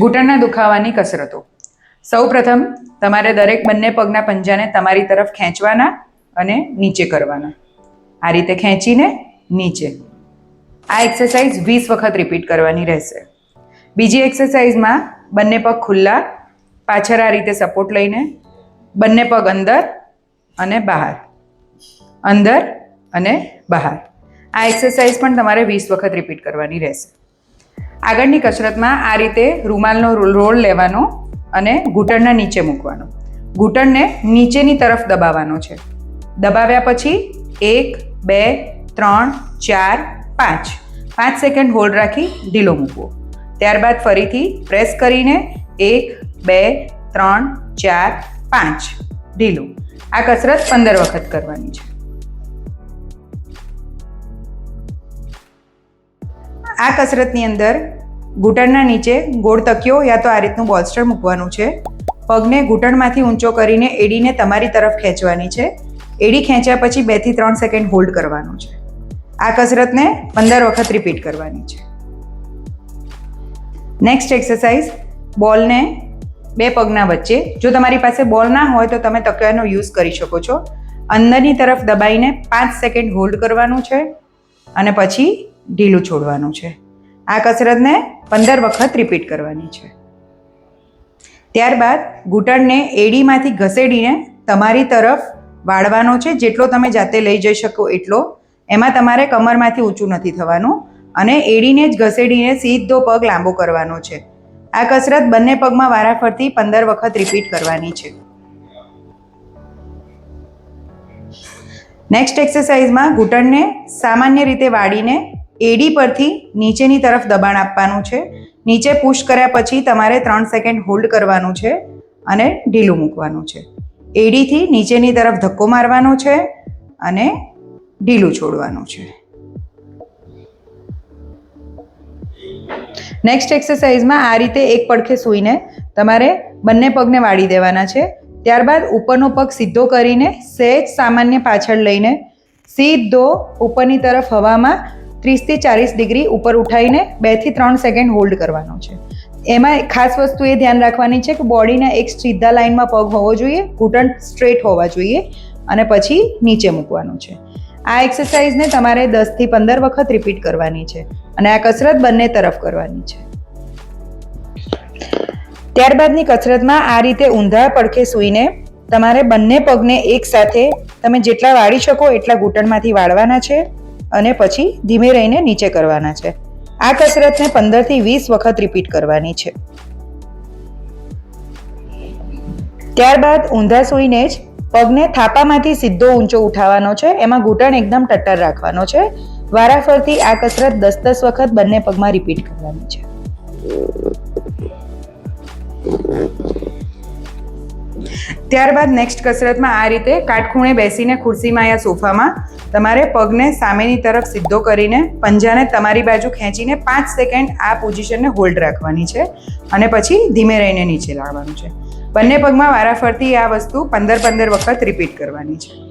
ઘૂંટણના દુખાવાની કસરતો. સૌપ્રથમ, તમારે દરેક બંને પગના પંજાને તમારી તરફ ખેંચવાના અને નીચે કરવાના. આ રીતે ખેંચીને નીચે. આ એક્સરસાઇઝ વીસ વખત રિપીટ કરવાની રહેશે. બીજી એક્સરસાઇઝમાં બંને પગ ખુલ્લા, પાછળ આ રીતે સપોર્ટ લઈને બંને પગ અંદર અને બહાર. અંદર અને બહાર. આ એક્સરસાઇઝ પણ તમારે વીસ વખત રિપીટ કરવાની રહેશે. આગળની કસરતમાં આ રીતે રૂમાલનો રોલ લેવાનો અને ઘૂંટણના નીચે મૂકવાનો. ઘૂંટણને નીચેની તરફ દબાવવાનો છે. દબાવ્યા પછી એક, બે, ત્રણ, ચાર, પાંચ. પાંચ સેકન્ડ હોલ્ડ રાખી ઢીલો મૂકવો. ત્યારબાદ ફરીથી પ્રેસ કરીને એક, બે, ત્રણ, ચાર, પાંચ. ઢીલું. આ કસરત પંદર વખત કરવાની છે. આ કસરતની અંદર ઘૂંટણના નીચે ગોળ તકિયો યા તો આ રીતનું બોલ્સ્ટર મૂકવાનું છે. પગને ઘૂંટણમાંથી ઊંચો કરીને એડીને તમારી તરફ ખેંચવાની છે. એડી ખેંચ્યા પછી બેથી ત્રણ સેકન્ડ હોલ્ડ કરવાનું છે. આ કસરતને પંદર વખત રિપીટ કરવાની છે. નેક્સ્ટ એક્સરસાઇઝ બોલને બે પગના વચ્ચે. જો તમારી પાસે બોલ ના હોય તો તમે તકિયાનો યુઝ કરી શકો છો. અંદરની તરફ દબાઈને પાંચ સેકન્ડ હોલ્ડ કરવાનું છે અને પછી ઢીલું છોડવાનું છે. આ કસરતને પંદર વખત રિપીટ કરવાની છે. ત્યારબાદ ઘૂંટણને એડીમાંથી ઘસેડીને તમારી તરફ વાળવાનો છે. જેટલો તમે જાતે લઈ જઈ શકો એટલો. એમાં તમારે કમરમાંથી ઊંચું નથી થવાનું અને એડીને જ ઘસેડીને સીધો પગ લાંબો કરવાનો છે. આ કસરત બંને પગમાં વારાફરતી પંદર વખત રિપીટ કરવાની છે. નેક્સ્ટ એક્સરસાઇઝમાં ઘૂંટણને સામાન્ય રીતે વાળીને એડી પરથી નીચેની તરફ દબાણ આપવાનું છે. નીચે પુશ કર્યા પછી તમારે ત્રણ સેકન્ડ હોલ્ડ કરવાનું છે અને ઢીલું મૂકવાનું છે. એડીથી નીચેની તરફ ધક્કો મારવાનો છે અને ઢીલું છોડવાનું છે. નેક્સ્ટ એક્સરસાઇઝમાં આ રીતે એક પડખે સૂઈને તમારે બંને પગને વાળી દેવાના છે. ત્યારબાદ ઉપરનો પગ સીધો કરીને સહેજ સામાન્ય પાછળ લઈને સીધો ઉપરની તરફ હવામાં ત્રીસથી ચાલીસ ડિગ્રી ઉપર ઉઠાવીને બેથી ત્રણ સેકન્ડ હોલ્ડ કરવાનો છે. એમાં ખાસ વસ્તુ એ ધ્યાન રાખવાની છે કે બોડીના એક સીધા લાઇનમાં પગ હોવો જોઈએ, ઘૂંટણ સ્ટ્રેટ હોવા જોઈએ અને પછી નીચે મૂકવાનું છે. આ એક્સરસાઇઝને તમારે દસથી પંદર વખત રિપીટ કરવાની છે અને આ કસરત બંને તરફ કરવાની છે. ત્યારબાદની કસરતમાં આ રીતે ઊંધા પડખે સૂઈને તમારે બંને પગને એકસાથે તમે જેટલા વાળી શકો એટલા ઘૂંટણમાંથી વાળવાના છે. અને પછી ધીમે રહીને નીચે કરવાના છે. આ કસરતને પંદરથી વીસ વખત રિપીટ કરવાની છે. ત્યારબાદ ઊંધા સૂઈને જ પગને થાપામાંથી સીધો ઊંચો ઉઠાવવાનો છે. એમાં ઘૂંટણ એકદમ ટટ્ટર રાખવાનો છે. વારાફરતી આ કસરત દસ દસ વખત બંને પગમાં રિપીટ કરવાની છે. ત્યારબાદ નેક્સ્ટ કસરતમાં આ રીતે કાટખૂણે બેસીને ખુરશીમાં યા સોફામાં તમારે પગને સામેની તરફ સીધો કરીને પંજાને તમારી બાજુ ખેંચીને પાંચ સેકન્ડ આ પોઝિશનને હોલ્ડ રાખવાની છે અને પછી ધીમે રહીને નીચે લાવવાનું છે. બંને પગમાં વારાફરતી આ વસ્તુ પંદર પંદર વખત રિપીટ કરવાની છે.